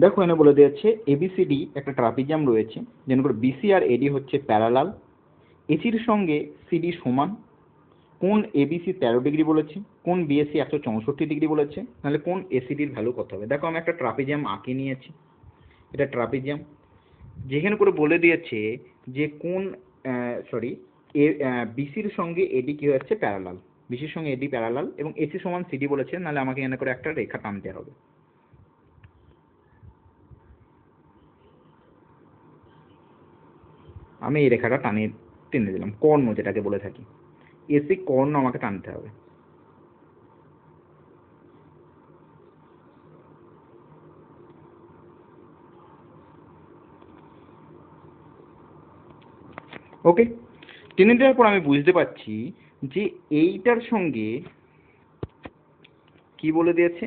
দেখো, এনে বলে দিয়েছে এবিসিডি একটা ট্রাপিজিয়াম রয়েছে, যেন করে বিসি আর এডি হচ্ছে প্যারালাল। এসির সঙ্গে সিডি সমান। কোন এবিসি তেরো ডিগ্রি বলেছে, কোন বিএসসি একশো চৌষট্টি ডিগ্রি বলেছে, নাহলে কোন এসিডির ভ্যালু কত হবে? দেখো, আমি একটা ট্রাপিজিয়াম আঁকে নিয়েছি। এটা ট্রাপিজিয়াম। যেখানে করে বলে দিয়েছে যে কোন সরি এ বিসির সঙ্গে এডি কি হচ্ছে প্যারালাল। বিসির সঙ্গে এডি প্যারালাল এবং এসি সমান সিডি বলেছে, নাহলে আমাকে এনে করে একটা রেখা টানতে হবে। আমি এই রেখাটা টানিয়ে টেনে দিলাম, কর্ণ যেটাকে বলে থাকি। এসি কর্ণ আমাকে টানতে হবে। ওকে টেনে দেওয়ার পর আমি বুঝতে পারছি যে এইটার সঙ্গে কি বলে দিয়েছে?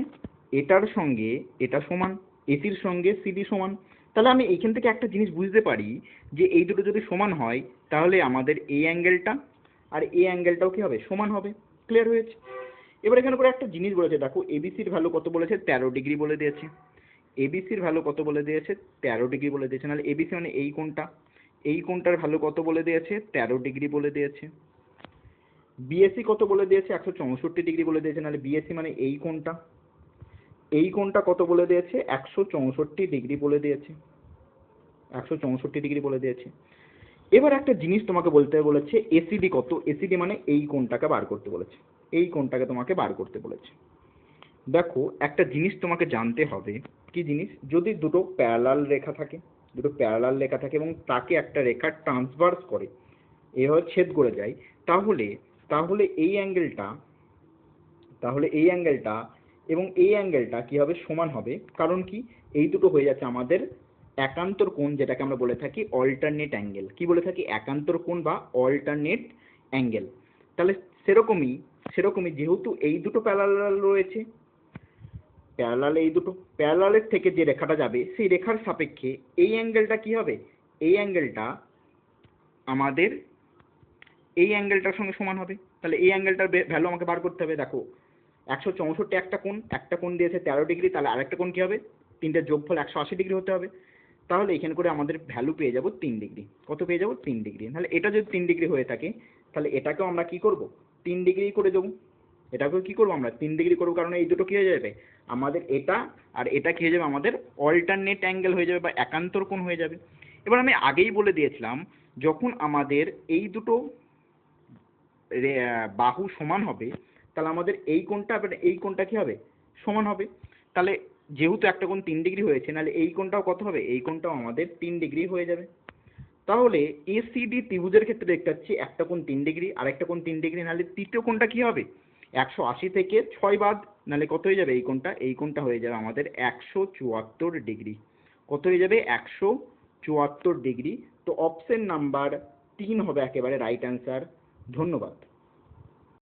এটার সঙ্গে এটা সমান এসির সঙ্গে সিডি সমান। তাহলে আমি এইখান থেকে একটা জিনিস বুঝতে পারি যে এই দুটো যদি সমান হয়, তাহলে আমাদের এই অ্যাঙ্গেলটা আর এই অ্যাঙ্গেলটাও কি হবে? সমান হবে। ক্লিয়ার হয়েছে? এবার এখানে করে একটা জিনিস বলেছে, দেখো এবিসির ভ্যালু কত বলেছে? তেরো ডিগ্রি বলে দিয়েছে। এবিসির ভ্যালু কত বলে দিয়েছে? তেরো ডিগ্রি বলে দিয়েছে। নাহলে এবিসি মানে এই কোণটা। এই কোণটার ভ্যালু কত বলে দিয়েছে? তেরো ডিগ্রি বলে দিয়েছে। বিএসসি কত বলে দিয়েছে? একশো চৌষট্টি ডিগ্রি বলে দিয়েছে। নাহলে বিএসসি মানে এই কোণটা। এই কোণটা কত বলে দিয়েছে? একশো চৌষট্টি ডিগ্রি বলে দিয়েছে। একশো চৌষট্টি ডিগ্রি বলে দিয়েছে। এবার একটা জিনিস তোমাকে বলতে বলেছে এসিডি কত? এসিডি মানে এই কোণটাকে বার করতে বলেছে। এই কোণটাকে তোমাকে বার করতে বলেছে। দেখো, একটা জিনিস তোমাকে জানতে হবে। কি জিনিস? যদি দুটো প্যারালাল রেখা থাকে, দুটো প্যারালাল রেখা থাকে এবং তাকে একটা রেখা ট্রান্সভার্স করে এভাবে ছেদ করে যায়, তাহলে তাহলে এই অ্যাঙ্গেলটা তাহলে এই অ্যাঙ্গেলটা এবং এই অ্যাঙ্গেলটা কি হবে? সমান হবে। কারণ কি? এই দুটো হয়ে যাচ্ছে আমাদের একান্তর কোণ, যেটাকে আমরা বলে থাকি অল্টারনেট অ্যাঙ্গেল কি বলে থাকি? একান্তর কোণ বা অল্টারনেট অ্যাঙ্গেল তাহলে সেরকমই সেরকমই যেহেতু এই দুটো প্যারালাল রয়েছে প্যারালাল এই দুটো প্যারালালের থেকে যে রেখাটা যাবে, সেই রেখার সাপেক্ষে এই অ্যাঙ্গেলটা কি হবে? এই অ্যাঙ্গেলটা আমাদের, এই অ্যাঙ্গেলটার সঙ্গে সমান হবে। তাহলে এই অ্যাঙ্গেলটার ভ্যালু আমাকে বার করতে হবে। দেখো একশো চৌষট্টি একটা কোণ একটা কোণ দিয়েছে তেরো ডিগ্রি, তাহলে আরেকটা কোণ কী হবে? তিনটে যোগফল একশো আশি ডিগ্রি হতে হবে। তাহলে এখানে করে আমাদের ভ্যালু পেয়ে যাব তিন ডিগ্রি। কত পেয়ে যাব? তিন ডিগ্রি। তাহলে এটা যদি তিন ডিগ্রি হয়ে থাকে, তাহলে এটাকেও আমরা কি করব? তিন ডিগ্রি করে দেবো। এটাকেও কি করব আমরা? তিন ডিগ্রি করব। কারণ এই দুটো কি হয়ে যাবে? আমাদের এটা আর এটা কি হয়ে যাবে? আমাদের অল্টারনেট অ্যাঙ্গেল হয়ে যাবে বা একান্তর কোণ হয়ে যাবে। এবার আমি আগেই বলে দিয়েছিলাম, যখন আমাদের এই দুটো বাহু সমান হবে তাহলে আমাদের এই কোণটা এই কোণটা কি হবে? সমান হবে। তাহলে যেহেতু একটা কোণ তিন ডিগ্রি হয়েছে নাহলে এই কোণটাও কত হবে? এই কোণটাও আমাদের তিন ডিগ্রি হয়ে যাবে। তাহলে এসিডি ত্রিভুজের ক্ষেত্রে দেখতে পাচ্ছি একটা কোণ তিন ডিগ্রি, আর একটা কোণ তিন ডিগ্রি, নাহলে তৃতীয় কোণটা কি হবে? একশো আশি থেকে ছয় বাদ, নাহলে কত হয়ে যাবে এই কোণটা? এই কোণটা হয়ে যাবে আমাদের একশো চুয়াত্তর ডিগ্রি। কত হয়ে যাবে? একশো চুয়াত্তর ডিগ্রি। তো অপশন নাম্বার তিন হবে একেবারে রাইট অ্যান্সার ধন্যবাদ।